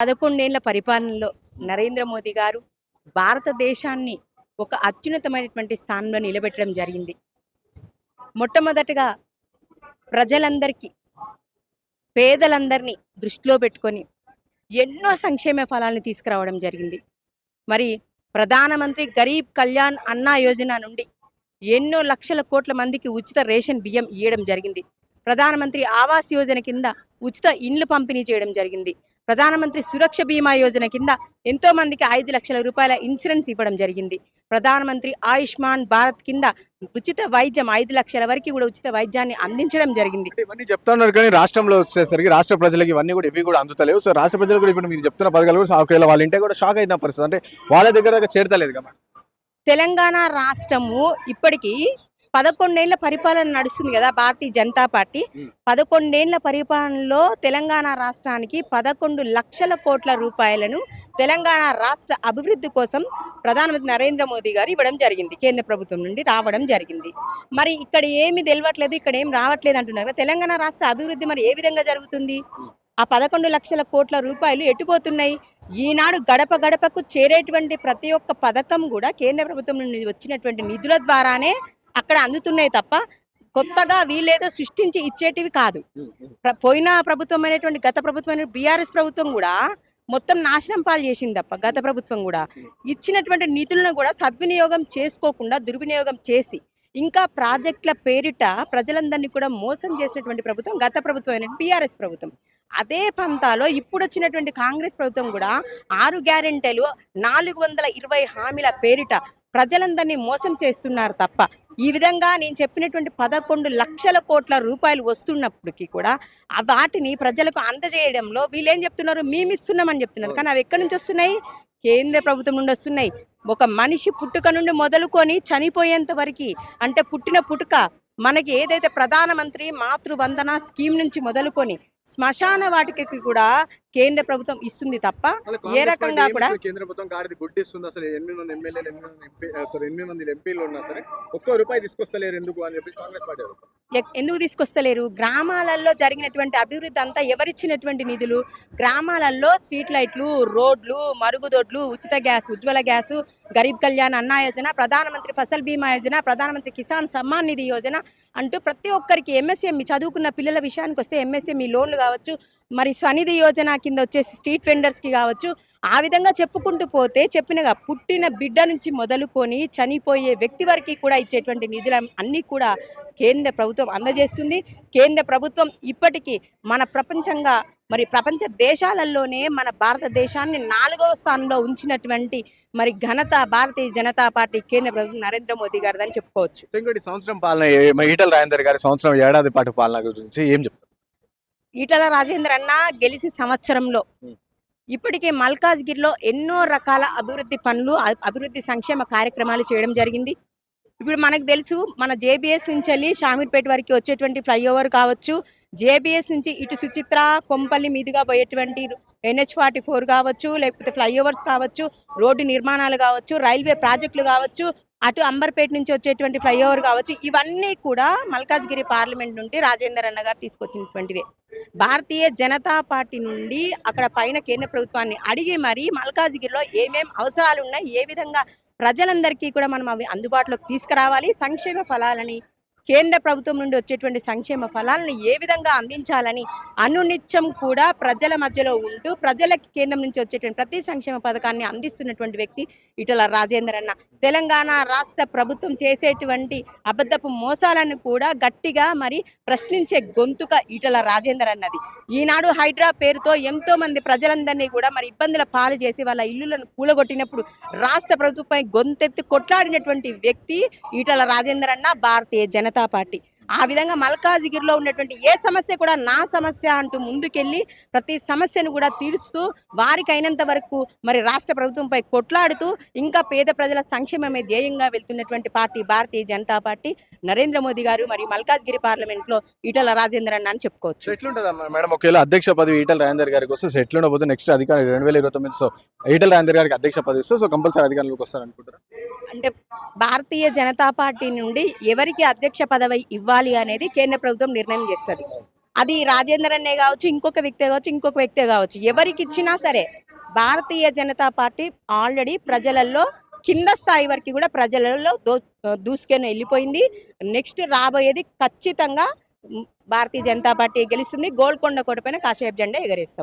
పదకొండేళ్ళ పరిపాలనలో నరేంద్ర మోదీ గారు భారతదేశాన్ని ఒక అత్యున్నతమైనటువంటి స్థానంలో నిలబెట్టడం జరిగింది. మొట్టమొదటగా ప్రజలందరికీ పేదలందరినీ దృష్టిలో పెట్టుకొని ఎన్నో సంక్షేమ ఫలాలను తీసుకురావడం జరిగింది. మరి ప్రధానమంత్రి గరీబ్ కళ్యాణ్ అన్నా యోజన నుండి ఎన్నో లక్షల కోట్ల మందికి ఉచిత రేషన్ బియ్యం ఇవ్వడం జరిగింది. ప్రధానమంత్రి ఆవాస్ యోజన కింద ఉచిత ఇండ్లు పంపిణీ చేయడం జరిగింది. ప్రధానమంత్రి సురక్ష బీమా యోజన కింద ఎంతో మందికి ఐదు లక్షల రూపాయల ఇన్సూరెన్స్ ఇవ్వడం జరిగింది. ప్రధానమంత్రి ఆయుష్మాన్ భారత్ కింద ఉచిత వైద్యం ఐదు లక్షల వరకు కూడా ఉచిత వైద్యాన్ని అందించడం జరిగింది. ఇవన్నీ చెప్తా ఉన్నారు కానీ రాష్ట్రంలో వచ్చేసరికి రాష్ట్ర ప్రజలకి ఇవన్నీ కూడా ఇవి కూడా అందుతలేవు. సో రాష్ట్ర ప్రజలు కూడా ఇప్పుడు మీరు చెప్తున్న పథకాలు కూడా ఒకవేళ వాళ్ళ ఇంటే కూడా షాక్ అయిన పరిస్థితి. అంటే వాళ్ళ దగ్గర దగ్గర చేరతలేదు కదా తెలంగాణ రాష్ట్రము ఇప్పటికీ పదకొండేళ్ళ పరిపాలన నడుస్తుంది కదా భారతీయ జనతా పార్టీ. పదకొండేళ్ళ పరిపాలనలో తెలంగాణ రాష్ట్రానికి పదకొండు లక్షల కోట్ల రూపాయలను తెలంగాణ రాష్ట్ర అభివృద్ధి కోసం ప్రధానమంత్రి నరేంద్ర మోదీ గారు ఇవ్వడం జరిగింది కేంద్ర ప్రభుత్వం నుండి రావడం జరిగింది మరి ఇక్కడ ఏమి తెలియట్లేదు ఇక్కడ ఏం రావట్లేదు అంటున్నారు కదా. తెలంగాణ రాష్ట్ర అభివృద్ధి మరి ఏ విధంగా జరుగుతుంది ఆ పదకొండు లక్షల కోట్ల రూపాయలు ఎటుపోతున్నాయి ఈనాడు గడప గడపకు చేరేటువంటి ప్రతి ఒక్క పథకం కూడా కేంద్ర ప్రభుత్వం నుండి వచ్చినటువంటి నిధుల ద్వారానే అక్కడ అందుతున్నాయి తప్ప కొత్తగా వీళ్ళేదో సృష్టించి ఇచ్చేటివి కాదు. పోయిన ప్రభుత్వం అయినటువంటి గత ప్రభుత్వం బీఆర్ఎస్ ప్రభుత్వం కూడా మొత్తం నాశనం పాలు చేసింది తప్ప గత ప్రభుత్వం కూడా. ఇచ్చినటువంటి నిధులను కూడా సద్వినియోగం చేసుకోకుండా దుర్వినియోగం చేసి ఇంకా ప్రాజెక్టుల పేరిట ప్రజలందరినీ కూడా మోసం చేసినటువంటి ప్రభుత్వం గత ప్రభుత్వం అయిన బీఆర్ఎస్ ప్రభుత్వం. అదే పంతాలో ఇప్పుడు వచ్చినటువంటి కాంగ్రెస్ ప్రభుత్వం కూడా ఆరు గ్యారెంటీలు నాలుగు వందల ఇరవై హామీల పేరిట ప్రజలందరినీ మోసం చేస్తున్నారు తప్ప ఈ విధంగా నేను చెప్పినటువంటి పదకొండు లక్షల కోట్ల రూపాయలు వస్తున్నప్పటికీ కూడా వాటిని ప్రజలకు అందజేయడంలో వీళ్ళు ఏం చెప్తున్నారు? మేము ఇస్తున్నామని చెప్తున్నారు. కానీ అవి ఎక్కడి నుంచి వస్తున్నాయి? కేంద్ర ప్రభుత్వం నుండి వస్తున్నాయి. ఒక మనిషి పుట్టుక నుండి మొదలుకొని చనిపోయేంత వరకు అంటే పుట్టిన పుట్టుక మనకి ఏదైతే ప్రధానమంత్రి మాతృవందన స్కీమ్ నుంచి మొదలుకొని శ్మశాన వాటికి కూడా కేంద్ర ప్రభుత్వం ఇస్తుంది తప్ప ఏ రకంగా కూడా కేంద్ర ప్రభుత్వం గాడిది గుడ్డిస్తుంది. అసలు ఎనిమిది మంది ఎమ్మెల్యేలు ఎనిమిది మంది ఎంపీ సారీ ఎనిమిది మంది ఎంపీలు ఉన్నా సరే ఒక్క రూపాయి తీసుకొస్తలేరు ఎందుకు అని చెప్పి కాంగ్రెస్ పార్టీ అడుగుతుంది. ఎక్- ఎందుకు తీసుకొస్తలేరు? గ్రామాలలో జరిగినటువంటి అభివృద్ధి అంతా ఎవరిచ్చినటువంటి నిధులు? గ్రామాలలో స్ట్రీట్ లైట్లు రోడ్లు మరుగుదొడ్లు ఉచిత గ్యాస్ ఉజ్వల గ్యాస్ గరీబ్ కళ్యాణ్ అన్నా యోజన ప్రధానమంత్రి ఫసల్ బీమా యోజన ప్రధానమంత్రి కిసాన్ సమ్మాన్ నిధి యోజన అంటూ ప్రతి ఒక్కరికి ఎంఎస్ఎంఈ చదువుకున్న పిల్లల విషయానికి వస్తే ఎంఎస్ఎంఈ లోన్లు కావచ్చు. మరి స్వనిధి యోజన కింద వచ్చేసి స్ట్రీట్ వెండర్స్కి కావచ్చు ఆ విధంగా చెప్పుకుంటూ పోతే చెప్పినగా పుట్టిన బిడ్డ నుంచి మొదలుకొని చనిపోయే వ్యక్తి వరకు కూడా ఇచ్చేటువంటి నిధులు అన్నీ కూడా కేంద్ర ప్రభుత్వం అందజేస్తుంది. కేంద్ర ప్రభుత్వం ఇప్పటికీ మన ప్రపంచంగా మరి ప్రపంచ దేశాలలోనే మన భారతదేశాన్ని నాలుగవ స్థానంలో ఉంచినటువంటి మరి ఘనత భారతీయ జనతా పార్టీ కేంద్ర ప్రభుత్వం నరేంద్ర మోదీ గారిదని చెప్పుకోవచ్చు. సంవత్సరం పాలన ఏ- రాజేందర్ గారి సంవత్సరం ఏడాది పాటు పాలన గురించి ఏం చెప్తారు? ఈటల రాజేందర్ అన్న గెలిచి సంవత్సరంలో. ఇప్పటికే మల్కాజ్గిరిలో ఎన్నో రకాల అభివృద్ధి పనులు అభివృద్ధి సంక్షేమ కార్యక్రమాలు చేయడం జరిగింది ఇప్పుడు మనకు తెలుసు మన జేబీఎస్ నుంచి వెళ్ళి షామీర్పేట వరకు వచ్చేటువంటి ఫ్లైఓవర్ కావచ్చు జేబీఎస్ నుంచి ఇటు సుచిత్ర కొంపల్లి మీదుగా పోయేటువంటి ఎన్హెచ్ ఫార్టీ ఫోర్ కావచ్చు లేకపోతే ఫ్లైఓవర్స్ కావచ్చు రోడ్డు నిర్మాణాలు కావచ్చు రైల్వే ప్రాజెక్టులు కావచ్చు అటు అంబర్పేట నుంచి వచ్చేటువంటి ఫ్లైఓవర్ కావచ్చు ఇవన్నీ కూడా మల్కాజ్గిరి పార్లమెంట్ నుండి రాజేందర్ అన్న గారు తీసుకొచ్చినటువంటివే. భారతీయ జనతా పార్టీ నుండి అక్కడ పైన కేంద్ర ప్రభుత్వాన్ని అడిగి మరి మల్కాజ్గిరిలో ఏమేం అవసరాలు ఉన్నాయి ఏ విధంగా ప్రజలందరికీ కూడా మనం అవి అందుబాటులోకి తీసుకురావాలి సంక్షేమ ఫలాలని కేంద్ర ప్రభుత్వం నుండి వచ్చేటువంటి సంక్షేమ ఫలాలను ఏ విధంగా అందించాలని అనునిత్యం కూడా ప్రజల మధ్యలో ఉంటూ ప్రజలకి కేంద్రం నుంచి వచ్చేటువంటి ప్రతి సంక్షేమ పథకాన్ని అందిస్తున్నటువంటి వ్యక్తి ఇటల రాజేందర్ అన్న. తెలంగాణ రాష్ట్ర ప్రభుత్వం చేసేటువంటి అబద్ధపు మోసాలను కూడా గట్టిగా మరి ప్రశ్నించే గొంతుక ఈటల రాజేందర్ అన్నది. ఈనాడు హైడ్రా పేరుతో ఎంతో మంది ప్రజలందరినీ కూడా మరి ఇబ్బందుల పాలు చేసి వాళ్ళ ఇల్లులను కూలగొట్టినప్పుడు రాష్ట్ర ప్రభుత్వంపై గొంతెత్తి కొట్లాడినటువంటి వ్యక్తి ఈటల రాజేందర్ అన్న భారతీయ జనతా పార్టీ. ఆ విధంగా మల్కాజిగిరిలో ఉన్నటువంటి ఏ సమస్య కూడా నా సమస్య అంటూ ముందుకెళ్ళి ప్రతి సమస్యను కూడా తీరుస్తూ వారికి అయినంత వరకు మరి రాష్ట్ర ప్రభుత్వంపై కొట్లాడుతూ ఇంకా పేద ప్రజల సంక్షేమమే ధ్యేయంగా వెళ్తున్నటువంటి పార్టీ భారతీయ జనతా పార్టీ నరేంద్ర మోదీ గారు మరి మల్కాజ్గిరి పార్లమెంట్లో ఈటల రాజేందర్ అన్న అని చెప్పుకోవచ్చు. ఎట్లుంటుంది మేడం ఒకవేళ అధ్యక్ష పదవి ఈటల రాజేందర్ గారికి వస్తే ఎట్లుండబోతుంది? నెక్స్ట్ అధికారం రెండు వేల ఇరవై తొమ్మిది సో ఈటల రాజేందర్ గారికి అధ్యక్ష పదవి ఇస్తే సో కంపల్సరీ అధికారంలోకి వస్తారు అనుకుంటారు అంటే భారతీయ జనతా పార్టీ నుండి ఎవరికి అధ్యక్ష పదవి ఇవ్వాలి అనేది కేంద్ర ప్రభుత్వం నిర్ణయం చేస్తుంది. అది రాజేందర్ అన్నే కావచ్చు ఇంకొక వ్యక్తి కావచ్చు ఇంకొక వ్యక్తే కావచ్చు. ఎవరికి ఇచ్చినా సరే భారతీయ జనతా పార్టీ ఆల్రెడీ ప్రజలలో కింద స్థాయి వరకు కూడా ప్రజలలో దో దూసుకొని వెళ్ళిపోయింది. నెక్స్ట్ రాబోయేది ఖచ్చితంగా భారతీయ జనతా పార్టీ గెలుస్తుంది. గోల్కొండ కోట పైన కాషాయపు జెండా ఎగరేస్తాం.